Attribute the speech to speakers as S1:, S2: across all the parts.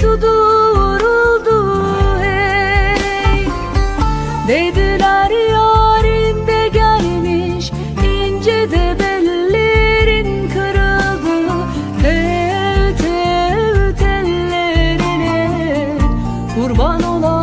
S1: tutturuldu hey. Dediler yarın de gelmiş ince de bellerin kırıldı. Tel tel tellerine kurban olan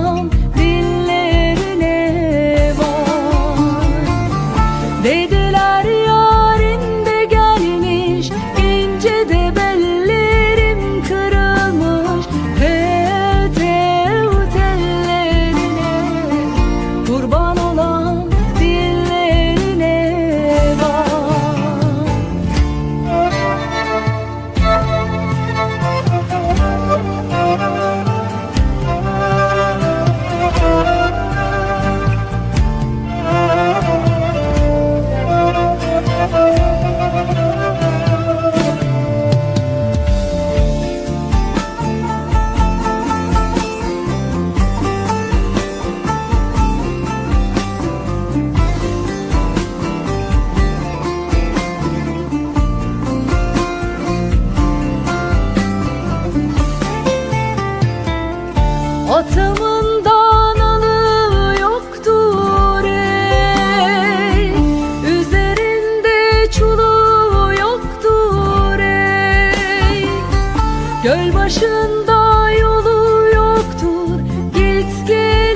S1: Göl başında yolu yoktur. Git gelemem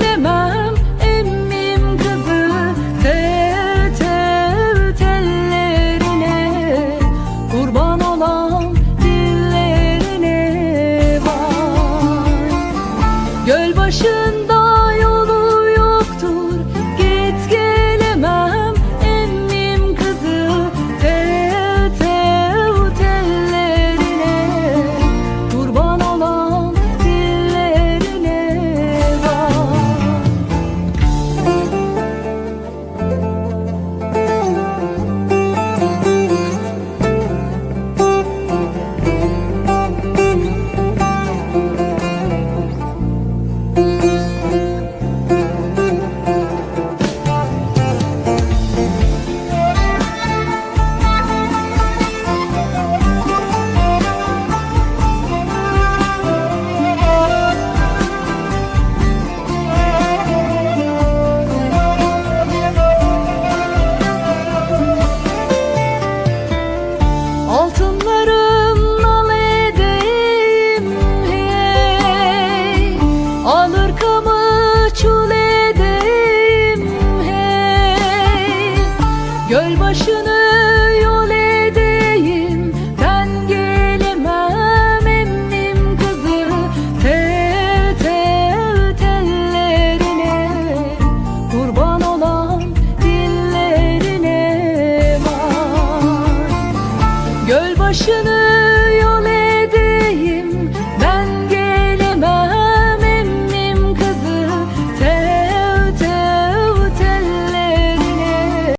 S1: Göl başına